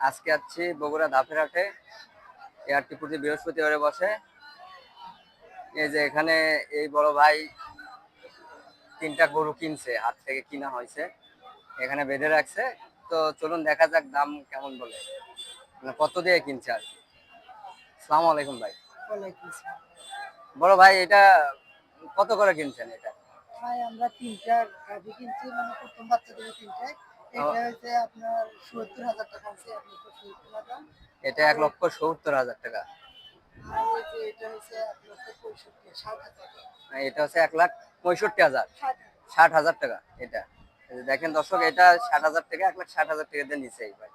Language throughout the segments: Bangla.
আজকে আছি বগুড়া ধাপের হাটে এই হাটটি প্রতি বৃহস্পতিবারে বসে। এই যে এখানে এই বড় ভাই তিনটা গরু কিনছে হাত থেকে কিনা হয়েছে। এখানে বেঁধে রাখছে। তো চলুন দেখা যাক দাম কেমন বলে। মানে কত দিয়ে কিনছে আর কি। সালাম আলাইকুম ভাই। বড় ভাই এটা কত করে কিনছেন এটা? ভাই আমরা তিনটা গাভি কিনছি মানে প্রথম বাচ্চা থেকে তিনটে এটা এক লক্ষ সত্তর হাজার টাকা। আর ওই যে এটা হচ্ছে এক লাখ পঁয়ষট্টি হাজার। ষাট হাজার। টাকা এটা। দেখেন দর্শক এটা ষাট হাজার টাকা এক লাখ ষাট হাজার টাকা দিয়ে নিচে ভাই।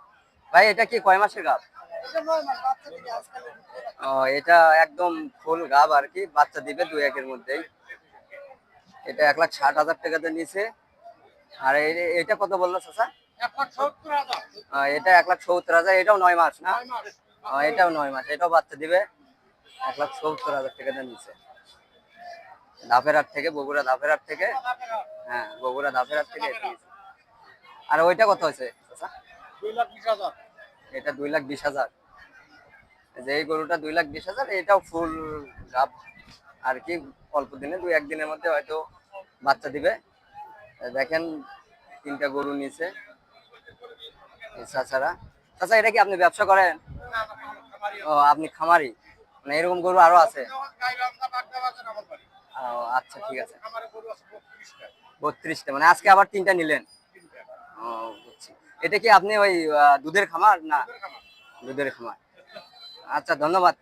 ভাই এটা কি কয় মাসের গাব? ও এটা একদম ফুল গাব আর কি বাচ্চা দিবে দুই একের মধ্যেই। এটা এক লাখ ষাট হাজার টাকা দিয়ে নিচে আর এই- এটা কত বলল চাচা? এটা এক লাখ সত্তর হাজার এটাও নয় মাস না? এটাও নয় মাস এটাও বাচ্চা দিবে। এক লাখ সত্তর হাজার টাকা দিয়ে নিচে ধাপের হাট থেকে বগুড়া ধাপের হাট থেকে হ্যাঁ বগুড়া ধাপের হাট থেকে আর ওইটা কত হয়েছে চাচা? এটা দুই লাখ বিশ হাজার। যে এই গরুটা দুই লাখ বিশ হাজার এটাও ফুল গাব। আর কি অল্প দিনে দুই একদিনের মধ্যে হয়তো বাচ্চা দিবে। দেখেন তিনটা গরু নিচে চাচারা। চাচা এটা কি আপনি ব্যবসা করেন? ও আপনি খামারি? মানে এরকম গরু আরও আছে? ও, আচ্ছা ঠিক আছে। বত্রিশটা মানে আজকে আবার তিনটা নিলেন? ও বুঝছি। এটা কি আপনি ওই দুধের খামার? না। দুধের খামার। আচ্ছা ধন্যবাদ।